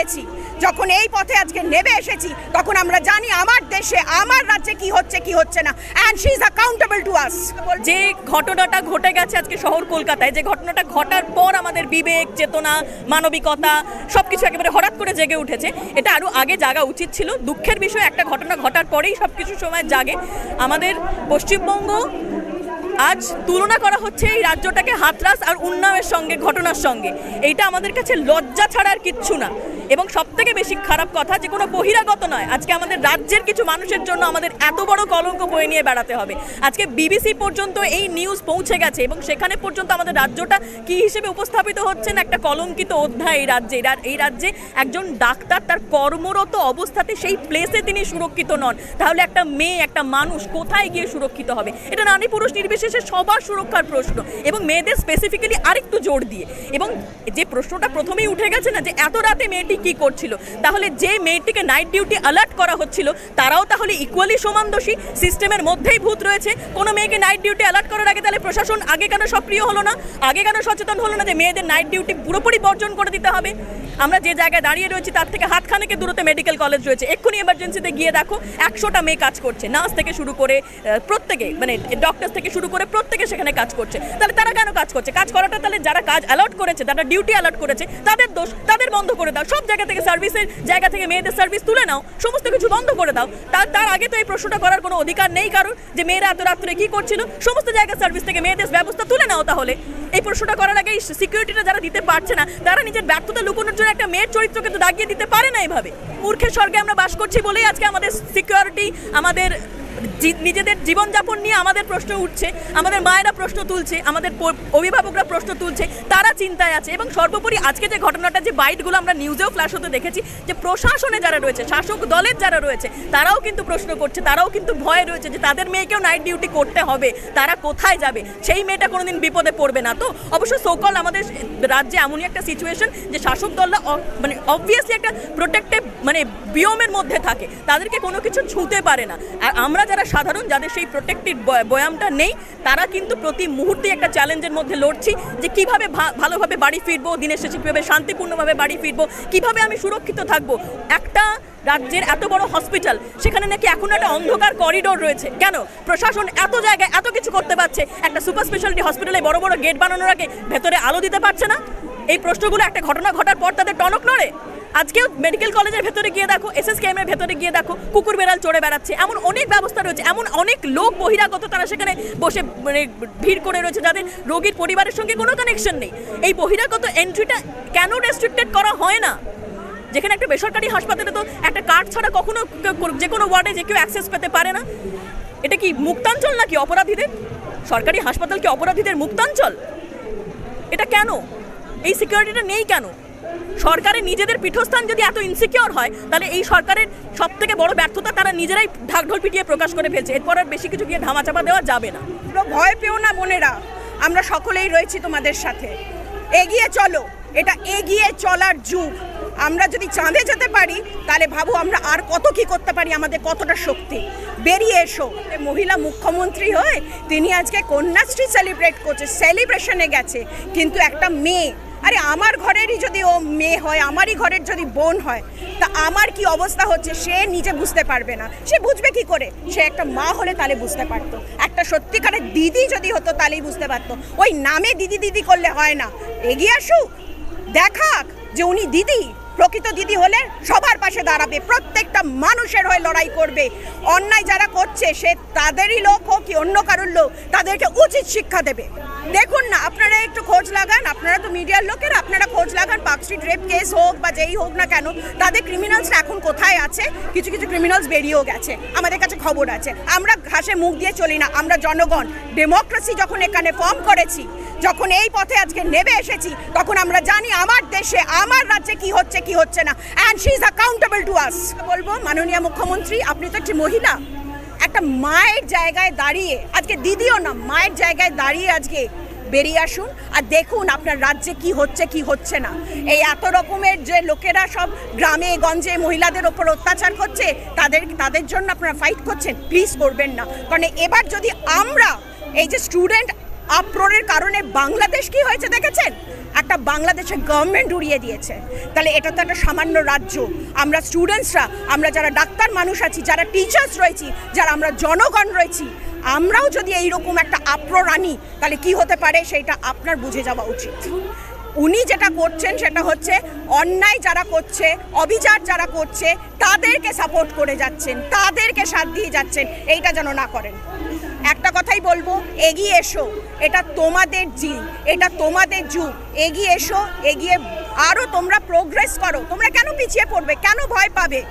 করেছি। যখন এই পথে আজকে নেমে এসেছি, তখন আমরা জানি আমার দেশে, আমার রাজ্যে কি হচ্ছে কি হচ্ছে না। And she is accountable to us যে ঘটনাটা ঘটে গেছে আজকে শহর কলকাতায়, যে ঘটনাটা ঘটার পর আমাদের বিবেক, চেতনা, মানবিকতা সব কিছু একেবারে হঠাৎ করে জেগে উঠেছে, এটা আরও আগে জাগা উচিত ছিল। দুঃখের বিষয়, একটা ঘটনা ঘটার পরেই সবকিছু সময় জাগে। আমাদের পশ্চিমবঙ্গ আজ তুলনা করা হচ্ছে এই রাজ্যটাকে হাতরাস আর উন্নয়নের সঙ্গে, ঘটনার সঙ্গে। এইটা আমাদের কাছে লজ্জা ছাড়া আর কিচ্ছু না। এবং সব থেকে বেশি খারাপ কথা, যে কোনো বহিরাগত নয়। আজকে আমাদের রাজ্যের কিছু মানুষের জন্য আমাদের এত বড় কলঙ্ক বয়ে নিয়ে বেড়াতে হবে। আজকে বিবিসি পর্যন্ত এই নিউজ পৌঁছে গেছে এবং সেখানে পর্যন্ত আমাদের রাজ্যটা কি হিসেবে উপস্থাপিত হচ্ছেন একটা কলঙ্কিত অধ্যায় এই রাজ্যে। এই রাজ্যে একজন ডাক্তার তার কর্মরত অবস্থাতে সেই প্লেসে তিনি সুরক্ষিত নন। তাহলে একটা মেয়ে, একটা মানুষ কোথায় গিয়ে সুরক্ষিত হবে? এটা নারী পুরুষ নির্বিশেষে সবার সুরক্ষার প্রশ্ন এবং মেয়েদের স্পেসিফিক্যালি আরেকটু জোর দিয়ে। এবং যে প্রশ্নটা প্রথমেই উঠে গেছে না যে এত রাতে মেয়েটি কি করছিল, তাহলে যে মেয়েটিকে নাইট ডিউটি অ্যালার্ট করা হচ্ছিল, তারাও তাহলে ইকুয়ালি সমান দোষী সিস্টেমের মধ্যেই ভূত রয়েছে। কোনো মেয়েকে নাইট ডিউটি অ্যালার্ট করার আগে তাহলে প্রশাসন আগে কেন সক্রিয় হলো না? আগে কেন সচেতন হলো না যে মেয়েদের নাইট ডিউটি পুরোপুরি বর্জন করে দিতে হবে? আমরা যে জায়গায় দাঁড়িয়ে রয়েছি তার থেকে হাতখানেকে দূরত্বে মেডিকেল কলেজ রয়েছে। এক্ষুনি এমার্জেন্সিতে গিয়ে দেখো, একশোটা মেয়ে কাজ করছে। নার্স থেকে শুরু করে প্রত্যেকে মানে ডক্টর থেকে শুরু করে প্রত্যেকে সেখানে কাজ করছে। তাহলে তারা কেন কাজ করছে? কাজ করাটা তাহলে যারা কাজ অ্যালার্ট করেছে তারা ডিউটি অ্যালার্ট করেছে, তাদের দোষ, তাদের বন্ধ করে দাও। সব জায়গা থেকে সার্ভিসের জায়গা থেকে মেয়েদের সার্ভিস তুলে নাও, সমস্ত কিছু বন্ধ করে দাও। তার তার আগে তো এই প্রশ্নটা করার কোনো অধিকার নেই কারণ যে মেয়েরা এত রাত্রে কী করছিল। সমস্ত জায়গায় সার্ভিস থেকে মেয়েদের ব্যবস্থা তুলে নাও তাহলে। এই প্রশ্নটা করার আগে সিকিউরিটিটা যারা দিতে পারছে না, তারা নিজের ব্যর্থতা লুকোনোর জন্য একটা মেয়ের চরিত্রকে তো দাগিয়ে দিতে পারে না এভাবে। মূর্খের স্বর্গে আমরা বাস করছি বলেই আজকে আমাদের সিকিউরিটি আমাদের নিজেদের জীবনযাপন নিয়ে আমাদের প্রশ্ন উঠছে, আমাদের মায়েরা প্রশ্ন তুলছে, আমাদের অভিভাবকরা প্রশ্ন তুলছে, তারা চিন্তায় আছে এবং সর্বোপরি আজকে যে ঘটনাটা, যে বাইটগুলো আমরা নিউজেও ফ্ল্যাশ হতে দেখেছি, যে প্রশাসনে যারা রয়েছে, শাসক দলের যারা রয়েছে, তারাও কিন্তু প্রশ্ন করছে, তারাও কিন্তু ভয়ে রয়েছে যে তাদের মেয়েকেও নাইট ডিউটি করতে হবে, তারা কোথায় যাবে? সেই মেয়েটা কোনোদিন বিপদে পড়বে না। তো অবশ্য সোকল আমাদের রাজ্যে এমনই একটা সিচুয়েশন যে শাসক দলরা মানে অবভিয়াসলি একটা প্রোটেক্টিভ মানে বিয়মের মধ্যে থাকে, তাদেরকে কোনো কিছু ছুঁতে পারে না। আর আমরা যারা সাধারণ, যাদের সেই প্রোটেক্টেড বয়ামটা নেই, তারা কিন্তু প্রতি মুহূর্তে একটা চ্যালেঞ্জের মধ্যে লড়ছি যে কীভাবে ভালোভাবে বাড়ি ফিরবো, দিনের শেষে কীভাবে শান্তিপূর্ণভাবে বাড়ি ফিরবো, কীভাবে আমি সুরক্ষিত থাকব। একটা রাজ্যের এত বড় হসপিটাল সেখানে নাকি এখন একটা অন্ধকার করিডোর রয়েছে। কেন? প্রশাসন এত জায়গায় এত কিছু করতে পারছে, একটা সুপার স্পেশালিটি হসপিটালে বড় বড় গেট বানানোর আগে ভেতরে আলো দিতে পারছে না। এই প্রশ্নগুলো একটা ঘটনা ঘটার পর তাদের টনক নড়ে। আজকেও মেডিকেল কলেজের ভেতরে গিয়ে দেখো এসএসকেএম এর ভেতরে গিয়ে দেখো, কুকুর বেড়াল চড়ে বেড়াচ্ছে। এমন অনেক ব্যবস্থা রয়েছে, এমন অনেক লোক বহিরাগত তারা সেখানে বসে মানে ভিড় করে রয়েছে যাদের রোগীর পরিবারের সঙ্গে কোনো কানেকশন নেই। এই বহিরাগত এন্ট্রিটা কেন রেস্ট্রিক্টেড করা হয় না? যেখানে একটা বেসরকারি হাসপাতালে তো একটা কার্ড ছাড়া কখনো যে কোনো ওয়ার্ডে যে কেউ অ্যাক্সেস পেতে পারে না। এটা কি মুক্তাঞ্চল নাকি অপরাধীদের? সরকারি হাসপাতাল কি অপরাধীদের মুক্তাঞ্চল? এটা কেন? এই সিকিউরিটিটা নেই কেন? সরকারের নিজেদের পীঠস্থান যদি এত ইনসিকিওর হয়, তাহলে এই সরকারের সব থেকে বড় ব্যর্থতা তারা নিজেরাই ঢাকঢোল পিটিয়ে প্রকাশ করে ফেলছে। এরপর আর বেশি কিছু গিয়ে ধামাচাপা দেওয়া যাবে না। ভয় পেও না বোনেরা, আমরা সকলেই রয়েছি তোমাদের সাথে। এগিয়ে চলো, এটা এগিয়ে চলার যুগ। আমরা যদি চাঁদে যেতে পারি, তাহলে ভাবো আমরা আর কত কি করতে পারি, আমাদের কতটা শক্তি। বেরিয়ে এসো। মহিলা মুখ্যমন্ত্রী হয়ে তিনি আজকে কন্যাশ্রী সেলিব্রেট করছে সেলিব্রেশনে গেছে। কিন্তু একটা মেয়ে আরে আমার ঘরেরই যদি ও মেয়ে হয়, আমারই ঘরের যদি বোন হয়, তা আমার কি অবস্থা হচ্ছে সে নিজে বুঝতে পারবে না। সে বুঝবে কি করে? সে একটা মা হলে তাহলে বুঝতে পারতো। একটা সত্যিকারের দিদি যদি হতো তাহলেই বুঝতে পারতো। ওই নামে দিদি দিদি করলে হয় না। এগিয়ে আসুক দেখাক যে উনি দিদি। প্রকৃত দিদি হলে সবার পাশে দাঁড়াবে, প্রত্যেকটা মানুষের হয়ে লড়াই করবে। অন্যায় যারা করছে, সে তাদেরই লোক হোক কি অন্য কারোর লোক, তাদেরকে উচিত শিক্ষা দেবে। দেখুন না, আপনারা একটু খোঁজ লাগান, আপনারা তো মিডিয়ার লোকের, আপনারা খোঁজ লাগান পার্কস্ট্রিট রেপ কেস হোক বা যেই হোক না কেন, তাদের ক্রিমিনালসরা এখন কোথায় আছে? কিছু কিছু ক্রিমিনালস বেরিয়েও গেছে, আমাদের কাছে খবর আছে। আমরা ঘাসে মুখ দিয়ে চলি না, আমরা জনগণ। ডেমোক্রেসি যখন এখানে ফর্ম করেছি, যখন এই পথে আজকে নেমে এসেছি, তখন আমরা জানি আমার দেশে, আমার রাজ্যে কি হচ্ছে কি হচ্ছে না। And she is accountable to us বলব, মাননীয় মুখ্যমন্ত্রী, আপনি তো একটি মহিলা। একটা মায়ের জায়গায় দাঁড়িয়ে, আজকে দিদিও না, মায়ের জায়গায় দাঁড়িয়ে আজকে বেরিয়ে আসুন আর দেখুন আপনার রাজ্যে কি হচ্ছে কি হচ্ছে না। এই এত রকমের যে লোকেরা সব গ্রামে, গঞ্জে মহিলাদের ওপর অত্যাচার করছে, তাদের তাদের জন্য আপনারা ফাইট করছেন প্লিজ করবেন না। কারণ এবার যদি আমরা, এই যে স্টুডেন্ট আপ্রোরের কারণে বাংলাদেশ কি হয়েছে দেখেছেন? একটা বাংলাদেশের গভর্নমেন্ট উড়িয়ে দিয়েছে। তাহলে এটা তো একটা সামান্য রাজ্য। আমরা স্টুডেন্টসরা আমরা যারা ডাক্তার মানুষ আছি, যারা টিচার্স রয়েছি, যারা আমরা জনগণ রয়েছি, আমরাও যদি এইরকম একটা আপ্রোর আনি, তাহলে কি হতে পারে? সেটা আপনার বুঝে যাওয়া উচিত। উনি যেটা করছেন সেটা হচ্ছে অন্যায় যারা করছে, অবিচার যারা করছে, তাদেরকে সাপোর্ট করে যাচ্ছেন, তাদেরকে সাথ দিয়ে যাচ্ছেন, এইটা যেন না করেন। একটা কথাই বলব, এগিয়ে এসো, এটা তোমাদের জি এটা তোমাদের যুগ, এগিয়ে এসো, এগিয়ে আরও তোমরা প্রোগ্রেস করো। তোমরা কেন পিছিয়ে পড়বে? কেন ভয় পাবে?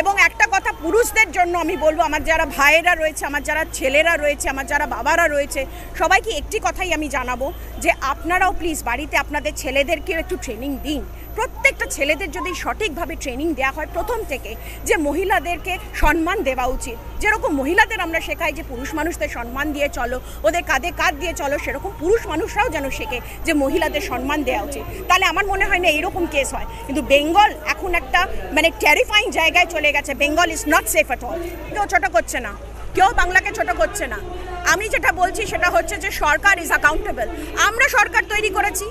এবং একটা কথা পুরুষদের জন্য আমি বলব, আমার যারা ভাইয়েরা রয়েছে, আমার যারা ছেলেরা রয়েছে, আমার যারা বাবারা রয়েছে, সবাইকে একটি কথাই আমি জানাব যে আপনারাও প্লিজ বাড়িতে আপনাদের ছেলেদেরকেও একটু ট্রেনিং দিন। প্রত্যেকটা ছেলেদের যদি সঠিকভাবে ট্রেনিং দেওয়া হয় প্রথম থেকে, যে মহিলাদেরকে সম্মান দেওয়া উচিত। যেরকম মহিলাদের আমরা শেখাই যে পুরুষ মানুষদের সম্মান দিয়ে চলো, ওদের কাঁধে কাঁধ দিয়ে চলো, সেরকম পুরুষ মানুষরাও যেন শেখে যে মহিলাদের সম্মান দেওয়া উচিত। তাহলে আমার মনে হয় না এরকম কেস হয়। কিন্তু বেঙ্গল এখন একটা মানে ট্যারিফাইং জায়গায় চলে গেছে। Bengal is not safe at all কেউ ছোটো করছে না। কেউ বাংলাকে ছোট করছে না। আমি যেটা বলছি সেটা হচ্ছে যে সরকার ইজ অ্যাকাউন্টেবল আমরা সরকার তৈরি করেছি।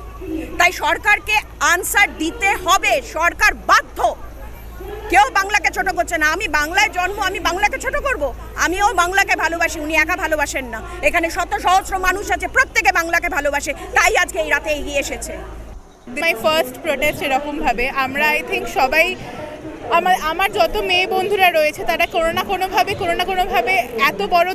তাই সরকারকে আনসার দিতে হবে। সরকার বাধ্য। কেউ বাংলাকে ছোট করছে না। আমি বাংলায় জন্ম, আমি বাংলাকে ছোট করব। আমিও বাংলাকে ভালোবাসি, উনি একা ভালোবাসেন না। এখানে শত সহস্র মানুষ আছে, প্রত্যেকে বাংলাকে ভালোবাসে। তাই আজকে এই রাতে এগিয়ে এসেছে। মাই ফার্স্ট প্রোটেস্ট এরকমভাবে। আমরা আই থিঙ্ক সবাই আমার আমার যত মেয়ে বন্ধুরা রয়েছে, তারা কোনো না কোনোভাবে, কোনো না কোনোভাবে এত বড়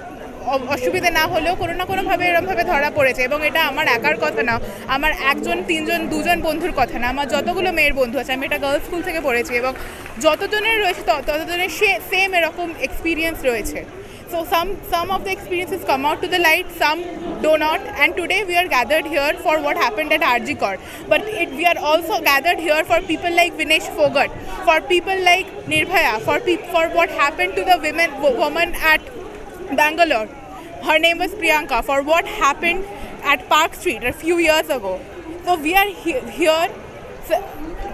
অসুবিধা না হলেও কোনো না কোনোভাবে এরমভাবে ধরা পড়েছে এবং এটা আমার একার কথা না, আমার একজন, তিনজন, দুজন বন্ধুর কথা না, আমার যতগুলো মেয়ের বন্ধু আছে, আমি এটা গার্লস স্কুল থেকে পড়েছি এবং যতজনের রয়েছে তত- ততজনের সে সেম এরকম এক্সপিরিয়েন্স রয়েছে। So some some of the experiences come out to the light, some do not. And today we are gathered here for what happened at Arjikor. But it, we are also gathered here for people like Vinesh Fogart, for people like Nirbhaya, for for what happened to the women wo- woman at Bangalore. Her name was Priyanka. For what happened at Park Street a few years ago. So we are he- here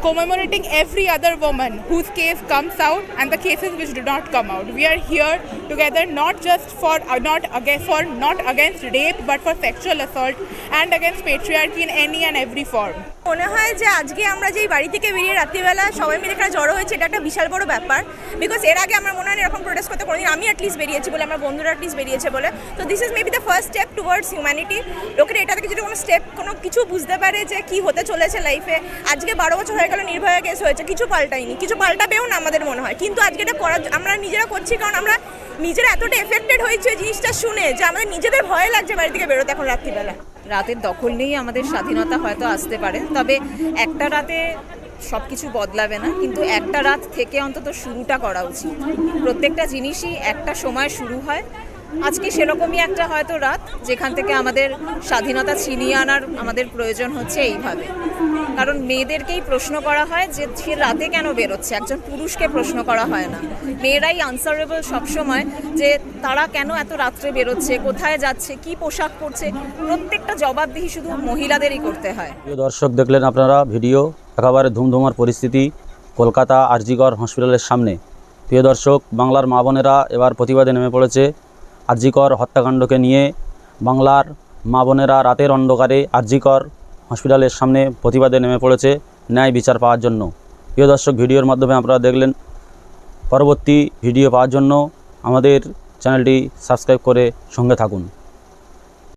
commemorating every other woman whose case comes out and the cases which do not come out. We are here together not just for uh, not against for not against rape but for sexual assault and against patriarchy in any and every form. মনে হয় যে আজকে আমরা যেই বাড়ি থেকে বেরিয়ে রাত্রিবেলা সবাই মিলে এখানে জড়ো হয়েছে, এটা একটা বিশাল বড় ব্যাপার। বিকজ এর আগে আমার মনে হয় এরকম প্রোটেস্ট করতে কোনোদিন আমি অ্যাটলিস্ট বেরিয়েছি বলে, আমার বন্ধুরা অ্যাটলিস্ট বেরিয়েছে বলে। তো this is maybe the first step towards humanity লোকের এটা থেকে যদি কোনো স্টেপ কোনো কিছু বুঝতে পারে যে কি হতে চলেছে লাইফে আজকে বারো বছর হয়ে গেল, নির্ভয়া কেস হয়েছে, কিছু পাল্টায়নি, কিছু পাল্টাবেও না আমাদের মনে হয়। কিন্তু আজকে এটা করার আমরা নিজেরা করছি কারণ আমরা নিজেরা এতটা এফেক্টেড হয়েছে জিনিসটা শুনে যে আমাদের নিজেদের ভয় লাগছে বাড়ি থেকে বেরোতে এখন রাত্রিবেলা। রাতের দখল নিয়েই আমাদের স্বাধীনতা হয়তো আসতে পারে। তবে একটা রাতে সব কিছু বদলাবে না, কিন্তু একটা রাত থেকে অন্তত শুরুটা করা উচিত। প্রত্যেকটা জিনিসই একটা সময় শুরু হয়। আজকে সেরকমই একটা হয়তো রাত, যেখান থেকে আমাদের স্বাধীনতা ছিনিয়ে আনার আমাদের প্রয়োজন হচ্ছে এইভাবে। কারণ মেয়েদেরকেই প্রশ্ন করা হয় যে সে রাতে কেন বেরোচ্ছে? একজন পুরুষকে প্রশ্ন করা হয় না। মেয়েরাই আনসারেবল সবসময় যে তারা কেন এত রাত্রে বেরোচ্ছে? কোথায় যাচ্ছে? কি পোশাক পরছে? প্রত্যেকটা জবাবদিহি শুধু মহিলাদেরই করতে হয়। দর্শক, দেখলেন আপনারা ভিডিও? একেবারে ধুমধুমার পরিস্থিতি কলকাতা আরজিকর হসপিটালের সামনে। প্রিয় দর্শক, বাংলার মা বোনেরা এবার প্রতিবাদে নেমে পড়েছে আরজিকর হত্যাকাণ্ডকে নিয়ে। বাংলার মা বোনেরা রাতের অন্ধকারে আরজিকর হসপিটালের সামনে প্রতিবাদে নেমে পড়েছে ন্যায় বিচার পাওয়ার জন্য। প্রিয় দর্শক, ভিডিওর মাধ্যমে আপনারা দেখলেন, পরবর্তী ভিডিও পাওয়ার জন্য আমাদের চ্যানেলটি সাবস্ক্রাইব করে সঙ্গে থাকুন।